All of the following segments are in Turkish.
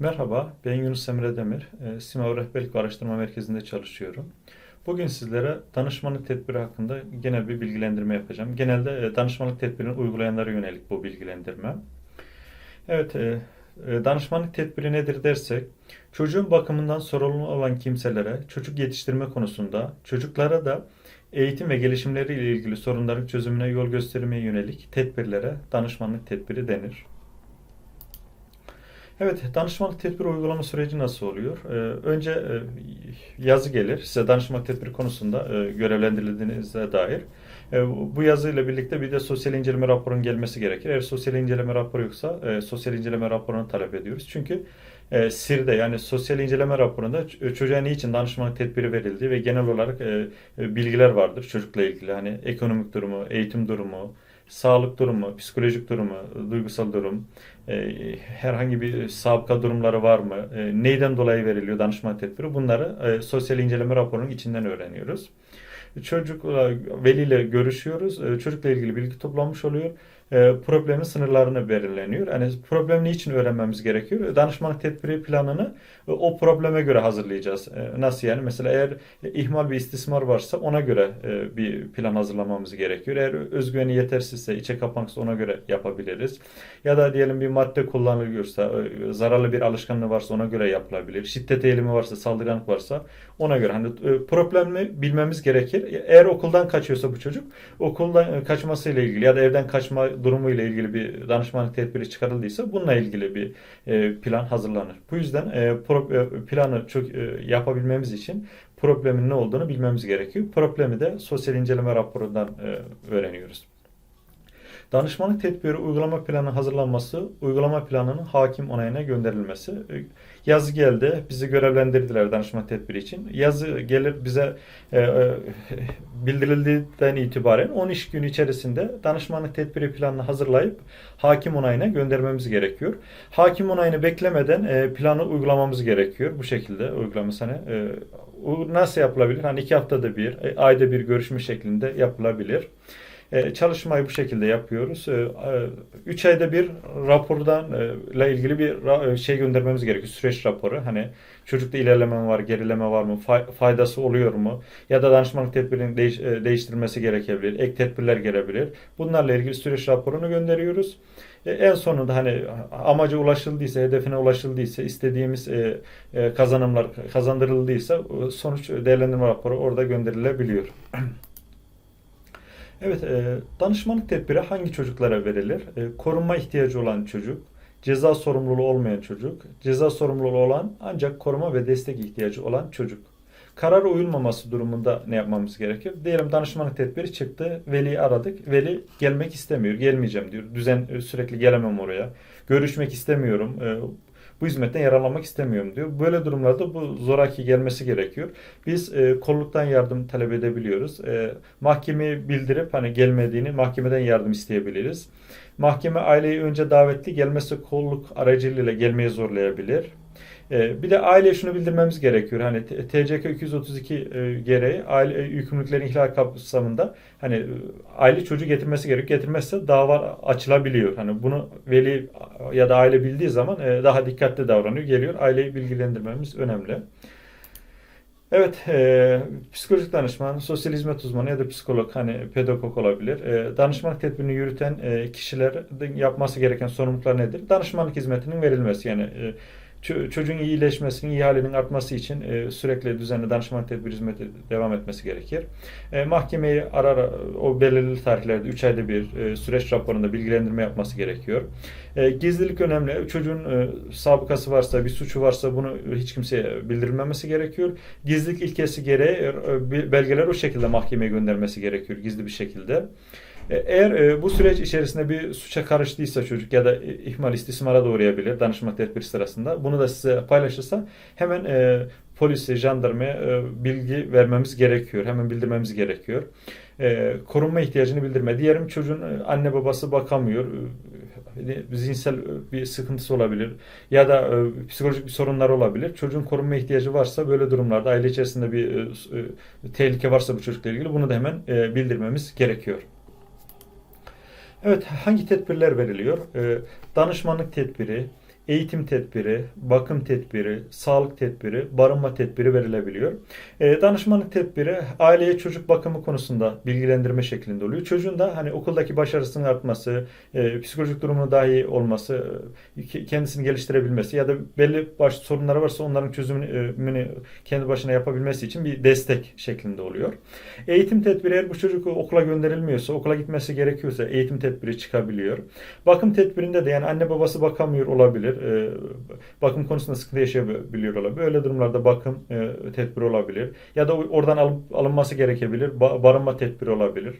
Merhaba, ben Yunus Emre Demir. E, Simav Rehberlik ve Araştırma Merkezi'nde çalışıyorum. Bugün sizlere danışmanlık tedbiri hakkında genel bir bilgilendirme yapacağım. Genelde e, danışmanlık tedbirini uygulayanlara yönelik bu bilgilendirme. Evet, e, e, danışmanlık tedbiri nedir dersek, çocuğun bakımından sorumlu olan kimselere çocuk yetiştirme konusunda çocuklara da eğitim ve gelişimleriyle ilgili sorunların çözümüne yol göstermeye yönelik tedbirlere danışmanlık tedbiri denir. Evet, danışmanlık tedbiri uygulama süreci nasıl oluyor? Ee, önce e, yazı gelir, size danışmanlık tedbiri konusunda e, görevlendirildiğinize dair. E, bu yazıyla birlikte bir de sosyal inceleme raporunun gelmesi gerekir. Eğer sosyal inceleme raporu yoksa e, sosyal inceleme raporunu talep ediyoruz. Çünkü e, SIR'de yani sosyal inceleme raporunda ç- çocuğa niçin danışmanlık tedbiri verildiği ve genel olarak e, e, bilgiler vardır çocukla ilgili. Hani ekonomik durumu, eğitim durumu, sağlık durumu, psikolojik durumu, duygusal durum, e, herhangi bir sabıka durumları var mı, e, neyden dolayı veriliyor danışman tedbiri bunları e, sosyal inceleme raporunun içinden öğreniyoruz. Çocukla, veliyle görüşüyoruz, e, çocukla ilgili bilgi toplanmış oluyor, e, problemin sınırlarını belirleniyor. Yani problem niçin öğrenmemiz gerekiyor? Danışmanlık tedbiri planını e, o probleme göre hazırlayacağız. E, Nasıl yani? Mesela eğer ihmal bir istismar varsa ona göre bir plan hazırlamamız gerekiyor. Eğer özgüveni yetersizse, içe kapanıksa ona göre yapabiliriz. Ya da diyelim bir madde kullanılıyorsa, zararlı bir alışkanlığı varsa ona göre yapılabilir. Şiddet eğilimi varsa, saldırganlık varsa ona göre. Hani problemi bilmemiz gerekir. Eğer okuldan kaçıyorsa bu çocuk, okuldan kaçmasıyla ilgili ya da evden kaçma durumuyla ilgili bir danışmanlık tedbiri çıkarıldıysa bununla ilgili bir e, plan hazırlanır. Bu yüzden e, e, planı çok yapabilmemiz için problemin ne olduğunu bilmemiz gerekiyor. Problemi de sosyal inceleme raporundan öğreniyoruz. Danışmanlık tedbiri uygulama planı hazırlanması, uygulama planının hakim onayına gönderilmesi. Yazı geldi, bizi görevlendirdiler danışmanlık tedbiri için. Yazı gelir bize e, e, bildirildiğinden itibaren 10 iş günü içerisinde danışmanlık tedbiri planını hazırlayıp hakim onayına göndermemiz gerekiyor. Hakim onayını beklemeden e, planı uygulamamız gerekiyor. Bu şekilde uygulaması hani e, nasıl yapılabilir? Hani iki haftada bir, e, ayda bir görüşme şeklinde yapılabilir. E, çalışmayı bu şekilde yapıyoruz. 3 ayda bir rapordan e, ile ilgili bir e, şey göndermemiz gerekiyor. Süreç raporu. Hani çocukta ilerleme var, gerileme var mı, fay- faydası oluyor mu? Ya da danışmanlık tedbirinin değiş- e, değiştirilmesi gerekebilir, ek tedbirler gelebilir. Bunlarla ilgili süreç raporunu gönderiyoruz. E, En sonunda hani amaca ulaşıldıysa, hedefine ulaşıldıysa, istediğimiz e, e, kazanımlar kazandırıldıysa e, sonuç değerlendirme raporu orada gönderilebiliyor. Evet, e, danışmanlık tedbiri hangi çocuklara verilir? E, korunma ihtiyacı olan çocuk, ceza sorumluluğu olmayan çocuk, ceza sorumluluğu olan ancak koruma ve destek ihtiyacı olan çocuk. Karara uyulmaması durumunda ne yapmamız gerekir? Diyelim danışmanlık tedbiri çıktı, veliyi aradık. Veli gelmek istemiyor, gelmeyeceğim diyor. Düzen e, sürekli gelemem oraya. Görüşmek istemiyorum. E, bu hizmetten yararlanmak istemiyorum diyor. Böyle durumlarda bu zoraki gelmesi gerekiyor. Biz e, kolluktan yardım talep edebiliyoruz. E, mahkemeye bildirip hani gelmediğini mahkemeden yardım isteyebiliriz. Mahkeme aileyi önce davetli gelmezse kolluk aracılığıyla gelmeye zorlayabilir. E, bir de aileye şunu bildirmemiz gerekiyor. Hani TCK 232 e, gereği aile e, yükümlülüklerin ihlal kapsamında hani e, aile çocuğu getirmesi gerekiyor. Getirmezse dava açılabiliyor. Hani bunu veli ya da aile bildiği zaman daha dikkatli davranıyor. Geliyor. Aileyi bilgilendirmemiz önemli. Evet, e, psikolojik danışman, sosyal hizmet uzmanı ya da psikolog, hani pedagog olabilir. E, danışmanlık tedbirini yürüten e, kişilerin yapması gereken sorumluluklar nedir? Danışmanlık hizmetinin verilmesi yani e, çocuğun iyileşmesinin, iyi halinin artması için e, sürekli düzenli danışmanlık tedbir hizmeti devam etmesi gerekir. E, mahkemeyi ara ara o belirli tarihlerde 3 ayda bir e, süreç raporunda bilgilendirme yapması gerekiyor. E, gizlilik önemli. Çocuğun e, sabıkası varsa, bir suçu varsa bunu hiç kimseye bildirilmemesi gerekiyor. Gizlilik ilkesi gereği e, belgeler o şekilde mahkemeye göndermesi gerekiyor gizli bir şekilde. E, Eğer e, bu süreç içerisinde bir suça karıştıysa çocuk ya da e, ihmal istismara da uğrayabilir danışma tedbiri sırasında. Bunu da size paylaşırsa hemen polise, jandarmaya bilgi vermemiz gerekiyor. Hemen bildirmemiz gerekiyor. Korunma ihtiyacını bildirme. Diyelim çocuğun anne babası bakamıyor. Zihinsel bir sıkıntısı olabilir ya da psikolojik bir sorunlar olabilir. Çocuğun korunma ihtiyacı varsa böyle durumlarda aile içerisinde bir tehlike varsa bu çocukla ilgili bunu da hemen bildirmemiz gerekiyor. Evet, hangi tedbirler veriliyor? Ee, danışmanlık tedbiri, eğitim tedbiri, bakım tedbiri, sağlık tedbiri, barınma tedbiri verilebiliyor. E, danışmanlık tedbiri aileye çocuk bakımı konusunda bilgilendirme şeklinde oluyor. Çocuğun da hani okuldaki başarısının artması, e, psikolojik durumunun daha iyi olması, e, kendisini geliştirebilmesi ya da belli başlı sorunları varsa onların çözümünü e, kendi başına yapabilmesi için bir destek şeklinde oluyor. Eğitim tedbiri eğer bu çocuk okula gönderilmiyorsa, okula gitmesi gerekiyorsa eğitim tedbiri çıkabiliyor. Bakım tedbirinde de yani anne babası bakamıyor olabilir. E, bakım konusunda sıkıntı yaşayabiliyor olabilir. Öyle durumlarda bakım e, tedbiri olabilir. Ya da oradan alın, alınması gerekebilir. Ba, barınma tedbiri olabilir.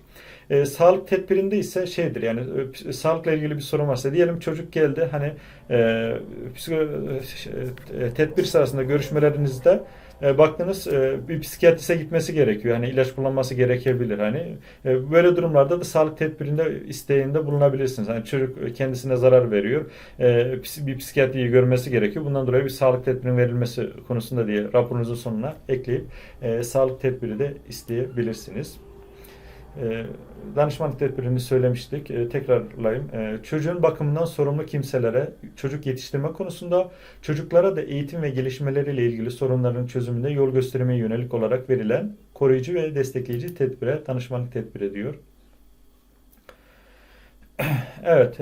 E, sağlık tedbirinde ise şeydir yani e, sağlıkla ilgili bir sorun varsa diyelim çocuk geldi hani e, psiko, e, tedbir sırasında görüşmelerinizde e, baktınız e, bir psikiyatriste gitmesi gerekiyor. Hani ilaç kullanması gerekebilir. Hani e, böyle durumlarda da sağlık tedbirinde isteğinde bulunabilirsiniz. Hani çocuk kendisine zarar veriyor. E, bir psikiyatriyi görmesi gerekiyor. Bundan dolayı bir sağlık tedbirinin verilmesi konusunda diye raporunuzun sonuna ekleyip e, sağlık tedbiri de isteyebilirsiniz. E, danışmanlık tedbirini söylemiştik. E, tekrarlayayım. E, çocuğun bakımından sorumlu kimselere çocuk yetiştirme konusunda çocuklara da eğitim ve gelişmeleriyle ilgili sorunların çözümünde yol göstermeye yönelik olarak verilen koruyucu ve destekleyici tedbire danışmanlık tedbiri diyor. evet,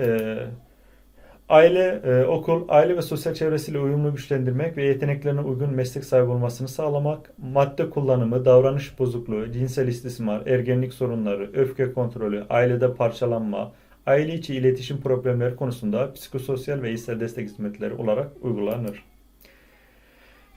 Aile, e, okul, aile ve sosyal çevresiyle uyumlu güçlendirmek ve yeteneklerine uygun meslek sahibi olmasını sağlamak, madde kullanımı, davranış bozukluğu, cinsel istismar, ergenlik sorunları, öfke kontrolü, ailede parçalanma, aile içi iletişim problemleri konusunda psikososyal ve içsel destek hizmetleri olarak uygulanır.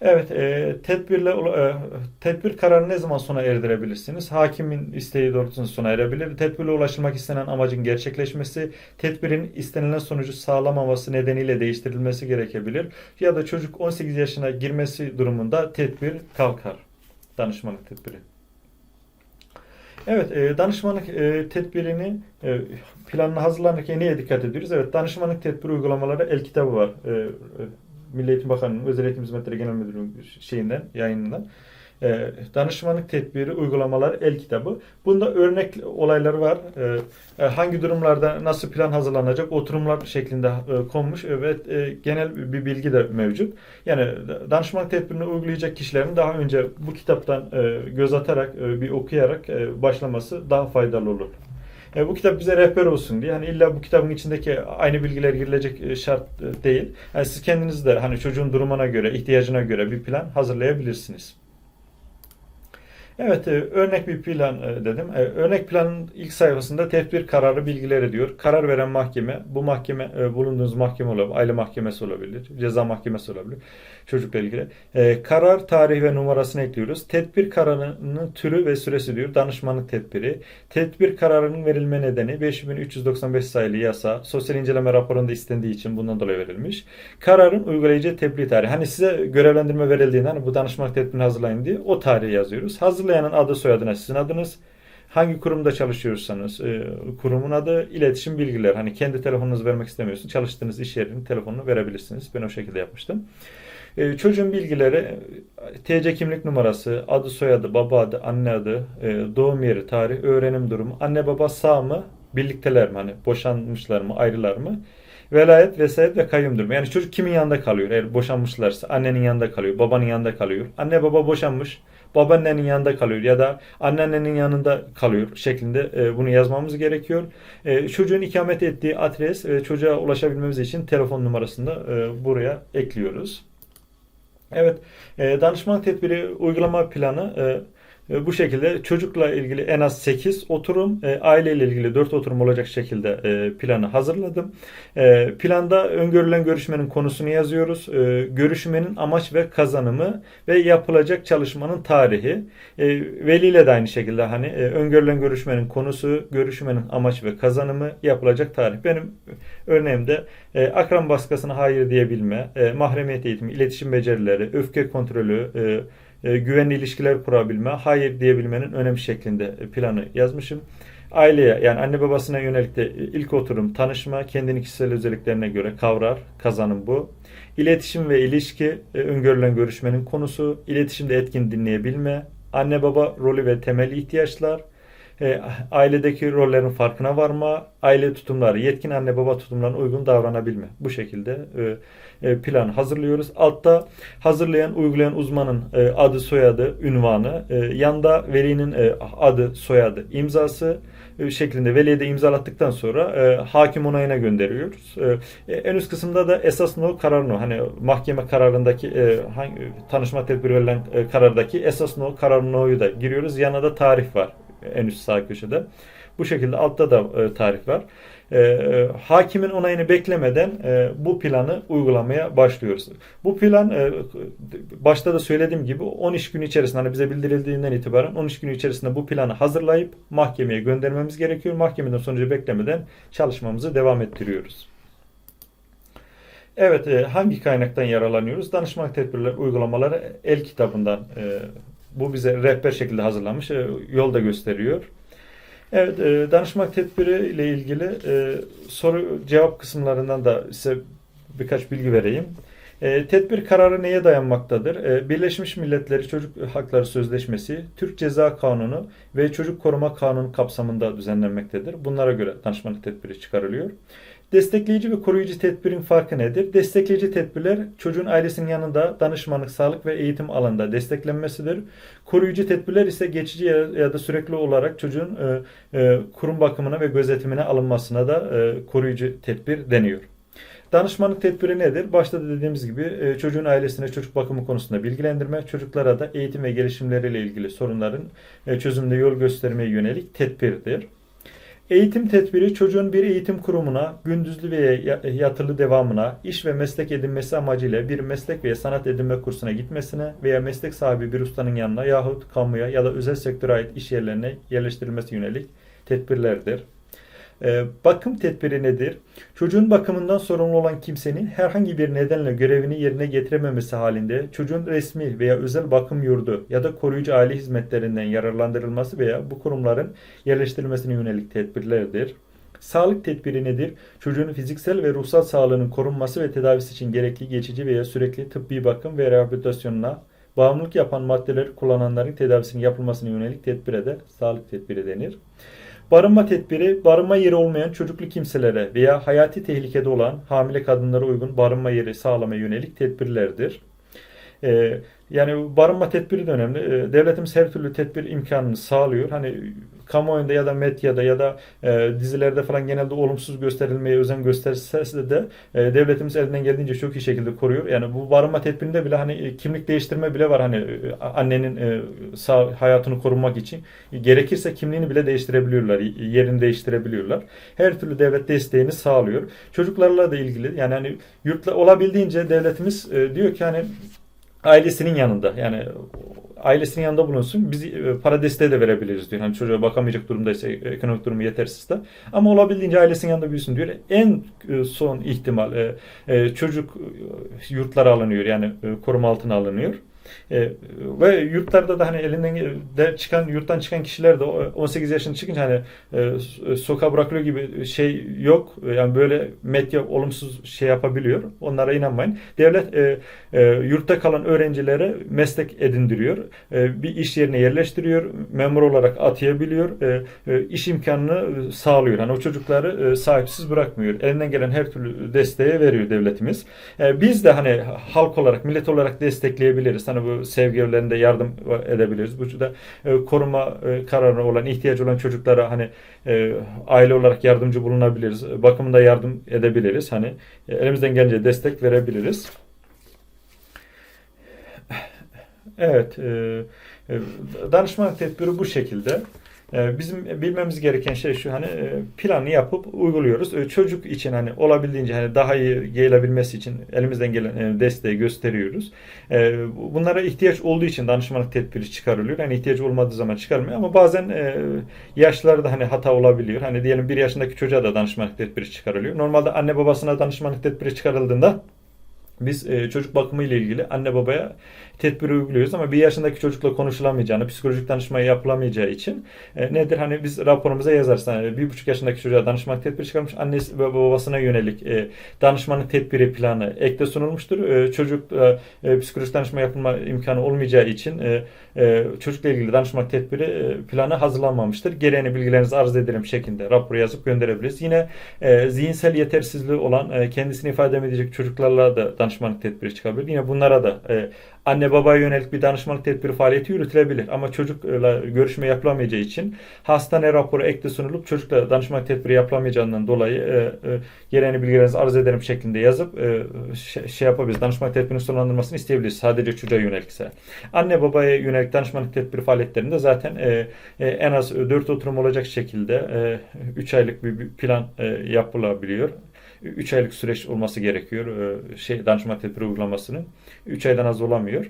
Evet, e, tedbirle e, tedbir kararı ne zaman sona erdirebilirsiniz? Hakimin isteği doğrultusunda sona erebilir. Tedbirle ulaşılmak istenen amacın gerçekleşmesi, tedbirin istenilen sonucu sağlamaması nedeniyle değiştirilmesi gerekebilir. Ya da çocuk 18 yaşına girmesi durumunda tedbir kalkar. Danışmanlık tedbiri. Evet, e, danışmanlık e, tedbirini e, planını hazırlanırken neye dikkat ediyoruz? Evet, danışmanlık tedbiri uygulamaları el kitabı var. E, e, Milli Eğitim Bakanı'nın Özel Eğitim Hizmetleri Genel Müdürlüğü şeyinden, yayınından e, danışmanlık tedbiri uygulamalar el kitabı. Bunda örnek olaylar var. E, e, hangi durumlarda nasıl plan hazırlanacak oturumlar şeklinde e, konmuş ve e, genel bir bilgi de mevcut. Yani danışmanlık tedbirini uygulayacak kişilerin daha önce bu kitaptan e, göz atarak e, bir okuyarak e, başlaması daha faydalı olur. E, bu kitap bize rehber olsun diye. Hani illa bu kitabın içindeki aynı bilgiler girilecek e, şart e, değil. Yani siz kendiniz de hani çocuğun durumuna göre, ihtiyacına göre bir plan hazırlayabilirsiniz. Evet, e, örnek bir plan e, dedim. E, örnek planın ilk sayfasında tedbir kararı bilgileri diyor. Karar veren mahkeme, bu mahkeme bulunduğunuz mahkeme olabilir, aile mahkemesi olabilir, ceza mahkemesi olabilir, çocukla ilgili. Karar tarihi ve numarasını ekliyoruz. Tedbir kararının türü ve süresi diyor. Danışmanlık tedbiri. Tedbir kararının verilme nedeni 5395 sayılı yasa. Sosyal inceleme raporunda istendiği için bundan dolayı verilmiş. Kararın uygulayıcı tebliğ tarihi. Hani size görevlendirme verildiğinden hani bu danışmanlık tedbirini hazırlayın diye o tarihi yazıyoruz. Hazırlayın Hazırlayanın adı soyadına sizin adınız. Hangi kurumda çalışıyorsanız e, kurumun adı, iletişim bilgiler. Hani kendi telefonunuzu vermek istemiyorsun. Çalıştığınız iş yerinin telefonunu verebilirsiniz. Ben o şekilde yapmıştım. E, çocuğun bilgileri TC kimlik numarası, adı soyadı, baba adı, anne adı, e, doğum yeri, tarih, öğrenim durumu, anne baba sağ mı, birlikteler mi hani boşanmışlar mı, ayrılar mı? Velayet, vesayet ve kayyum durumu. Yani çocuk kimin yanında kalıyor? Eğer boşanmışlarsa annenin yanında kalıyor, babanın yanında kalıyor. Anne baba boşanmış babaannenin yanında kalıyor ya da anneannenin yanında kalıyor şeklinde e, bunu yazmamız gerekiyor. E, çocuğun ikamet ettiği adres ve çocuğa ulaşabilmemiz için telefon numarasını da e, buraya ekliyoruz. Evet, e, danışman tedbiri uygulama planı e, e, bu şekilde çocukla ilgili en az 8 oturum, e, aileyle ilgili 4 oturum olacak şekilde e, planı hazırladım. Planda öngörülen görüşmenin konusunu yazıyoruz. Görüşmenin amaç ve kazanımı ve yapılacak çalışmanın tarihi. Veliyle de aynı şekilde hani öngörülen görüşmenin konusu, görüşmenin amaç ve kazanımı, yapılacak tarih. Benim örneğimde akran baskısına hayır diyebilme, mahremiyet eğitimi, iletişim becerileri, öfke kontrolü, e, güvenli ilişkiler kurabilme, hayır diyebilmenin önemli şeklinde planı yazmışım. Aileye yani anne babasına yönelik de ilk oturum tanışma, kendini kişisel özelliklerine göre kavrar, kazanım bu. İletişim ve ilişki e, öngörülen görüşmenin konusu, iletişimde etkin dinleyebilme, anne baba rolü ve temel ihtiyaçlar, e, ailedeki rollerin farkına varma, aile tutumları, yetkin anne baba tutumlarına uygun davranabilme. Bu şekilde e, e, plan hazırlıyoruz. Altta hazırlayan, uygulayan uzmanın e, adı, soyadı, ünvanı, e, yanda velinin e, adı, soyadı, imzası e, şeklinde veliye de imzalattıktan sonra e, hakim onayına gönderiyoruz. E, en üst kısımda da esas no karar no. Hani mahkeme kararındaki e, hangi, tanışma tedbiri verilen e, karardaki esas no karar no'yu da giriyoruz. Yanına da tarih var en üst sağ köşede. Bu şekilde altta da e, tarih var. E, e, hakimin onayını beklemeden e, bu planı uygulamaya başlıyoruz. Bu plan e, başta da söylediğim gibi 13 gün içerisinde hani bize bildirildiğinden itibaren 13 gün içerisinde bu planı hazırlayıp mahkemeye göndermemiz gerekiyor. Mahkemeden sonucu beklemeden çalışmamızı devam ettiriyoruz. Evet, e, hangi kaynaktan yararlanıyoruz? Danışmanlık tedbirleri uygulamaları el kitabından e, bu bize rehber şekilde hazırlanmış, e, yol da gösteriyor. Evet, e, danışmak tedbiri ile ilgili e, soru cevap kısımlarından da size birkaç bilgi vereyim. E, tedbir kararı neye dayanmaktadır? E, Birleşmiş Milletleri Çocuk Hakları Sözleşmesi, Türk Ceza Kanunu ve Çocuk Koruma Kanunu kapsamında düzenlenmektedir. Bunlara göre danışmanlık tedbiri çıkarılıyor. Destekleyici ve koruyucu tedbirin farkı nedir? Destekleyici tedbirler çocuğun ailesinin yanında danışmanlık, sağlık ve eğitim alanında desteklenmesidir. Koruyucu tedbirler ise geçici ya da sürekli olarak çocuğun e, e, kurum bakımına ve gözetimine alınmasına da e, koruyucu tedbir deniyor. Danışmanlık tedbiri nedir? Başta da dediğimiz gibi e, çocuğun ailesine çocuk bakımı konusunda bilgilendirme, çocuklara da eğitim ve gelişimleriyle ilgili sorunların e, çözümünde yol göstermeye yönelik tedbirdir. Eğitim tedbiri çocuğun bir eğitim kurumuna, gündüzlü veya yatılı devamına, iş ve meslek edinmesi amacıyla bir meslek veya sanat edinme kursuna gitmesine veya meslek sahibi bir ustanın yanına yahut kamuya ya da özel sektöre ait iş yerlerine yerleştirilmesi yönelik tedbirlerdir. Ee, bakım tedbiri nedir? Çocuğun bakımından sorumlu olan kimsenin herhangi bir nedenle görevini yerine getirememesi halinde çocuğun resmi veya özel bakım yurdu ya da koruyucu aile hizmetlerinden yararlandırılması veya bu kurumların yerleştirilmesine yönelik tedbirlerdir. Sağlık tedbiri nedir? Çocuğun fiziksel ve ruhsal sağlığının korunması ve tedavisi için gerekli geçici veya sürekli tıbbi bakım ve rehabilitasyonuna bağımlılık yapan maddeleri kullananların tedavisinin yapılmasına yönelik tedbire de sağlık tedbiri denir. Barınma tedbiri, barınma yeri olmayan çocuklu kimselere veya hayati tehlikede olan hamile kadınlara uygun barınma yeri sağlamaya yönelik tedbirlerdir. Ee, yani barınma tedbiri de önemli. Ee, devletimiz her türlü tedbir imkanını sağlıyor. Hani kamuoyunda ya da medyada ya da e, dizilerde falan genelde olumsuz gösterilmeye özen gösterse de e, devletimiz elinden geldiğince çok iyi şekilde koruyor. Yani bu barınma tedbirinde bile hani e, kimlik değiştirme bile var hani e, annenin e, sağ hayatını korunmak için. Gerekirse kimliğini bile değiştirebiliyorlar. Yerini değiştirebiliyorlar. Her türlü devlet desteğini sağlıyor. Çocuklarla da ilgili yani hani yurtla olabildiğince devletimiz e, diyor ki hani ailesinin yanında yani ailesinin yanında bulunsun. Biz e, para desteği de verebiliriz diyor. Hani çocuğa bakamayacak durumdaysa ekonomik durumu yetersiz de. Ama olabildiğince ailesinin yanında büyüsün diyor. En e, son ihtimal e, çocuk yurtlara alınıyor. Yani koruma altına alınıyor. E, ve yurtlarda da hani elinden de çıkan yurttan çıkan kişiler de 18 yaşını çıkınca hani e, sokağa bırakılıyor gibi şey yok. Yani böyle medya olumsuz şey yapabiliyor. Onlara inanmayın. Devlet e, e, yurtta kalan öğrencilere meslek edindiriyor. E, bir iş yerine yerleştiriyor. Memur olarak atayabiliyor. E, e, iş imkanını sağlıyor. Hani o çocukları e, sahipsiz bırakmıyor. Elinden gelen her türlü desteği veriyor devletimiz. E, biz de hani halk olarak, millet olarak destekleyebiliriz. Hani bu sevgi evlerinde yardım edebiliriz. Bu da e, koruma e, kararına olan, ihtiyacı olan çocuklara hani e, aile olarak yardımcı bulunabiliriz. Bakımında yardım edebiliriz. Hani e, elimizden gelince destek verebiliriz. Evet, e, e, danışmanlık tedbiri bu şekilde. Ee, bizim bilmemiz gereken şey şu hani e, planı yapıp uyguluyoruz. Ee, çocuk için hani olabildiğince hani daha iyi gelebilmesi için elimizden gelen e, desteği gösteriyoruz. Bunlara ihtiyaç olduğu için danışmanlık tedbiri çıkarılıyor. Hani ihtiyaç olmadığı zaman çıkarmıyor ama bazen e, yaşlarda hani hata olabiliyor. Hani diyelim bir yaşındaki çocuğa da danışmanlık tedbiri çıkarılıyor. Normalde anne babasına danışmanlık tedbiri çıkarıldığında Biz e, çocuk bakımı ile ilgili anne babaya tedbir uyguluyoruz ama bir yaşındaki çocukla konuşulamayacağını, psikolojik danışma yapılamayacağı için e, nedir? Hani biz raporumuza yazarız. Hani bir buçuk yaşındaki çocuğa danışmanlık tedbiri çıkarmış. Annesi ve babasına yönelik e, danışmanlık tedbiri planı ekte sunulmuştur. E, çocuk e, e, psikolojik danışma yapılma imkanı olmayacağı için e, e, çocukla ilgili danışmanlık tedbiri e, planı hazırlanmamıştır. Gereğini bilgilerinizi arz ederim şeklinde rapor yazıp gönderebiliriz. Yine e, zihinsel yetersizliği olan e, kendisini ifade edemeyecek çocuklarla da danışmanlık tedbiri çıkabilir. Yine bunlara da e, anne babaya yönelik bir danışmanlık tedbiri faaliyeti yürütülebilir. Ama çocukla görüşme yapılamayacağı için hastane raporu ekte sunulup çocukla danışmanlık tedbiri yapılamayacağından dolayı e, e, gereğini bilgilerinizi arz ederim şeklinde yazıp e, şey, şey yapabiliriz. Danışmanlık tedbirinin sonlandırmasını isteyebiliriz. Sadece çocuğa yönelikse. Anne babaya yönelik danışmanlık tedbiri faaliyetlerinde zaten e, e, en az 4 oturum olacak şekilde 3 aylık bir plan e, yapılabiliyor. 3 aylık süreç olması gerekiyor e, şey danışmanlık tedbiri uygulamasının. 3 aydan az olamıyor.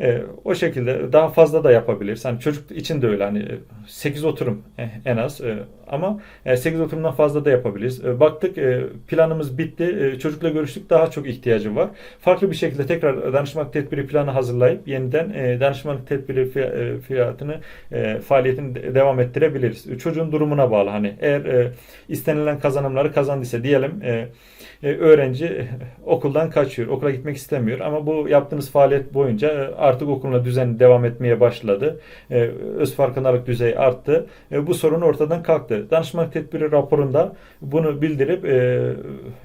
E, o şekilde daha fazla da yapabiliriz. Hani çocuk için de öyle hani 8 oturum e, en az e, ama e, 8 oturumdan fazla da yapabiliriz. E, baktık e, planımız bitti. E, çocukla görüştük daha çok ihtiyacı var. Farklı bir şekilde tekrar danışmanlık tedbiri planı hazırlayıp yeniden e, danışmanlık tedbiri fiy- e, fiyatını e, faaliyetini de- devam ettirebiliriz. E, çocuğun durumuna bağlı hani eğer e, istenilen kazanımları kazandıysa diyelim e, e, öğrenci e, okuldan kaçıyor, okula gitmek istemiyor ama bu yaptığımız faaliyet boyunca e, artık okuluna düzenli devam etmeye başladı. E, öz farkındalık düzeyi arttı. E, bu sorun ortadan kalktı. Danışmanlık tedbiri raporunda bunu bildirip e,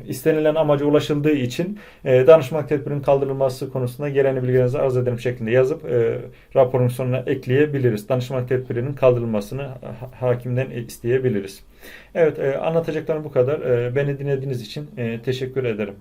istenilen amaca ulaşıldığı için e, danışmanlık tedbirinin kaldırılması konusunda gerekli bilgilerinizi arz ederim şeklinde yazıp e, raporun sonuna ekleyebiliriz. Danışmanlık tedbirinin kaldırılmasını ha- hakimden isteyebiliriz. Evet, e, anlatacaklarım bu kadar. E, beni dinlediğiniz için e, teşekkür ederim.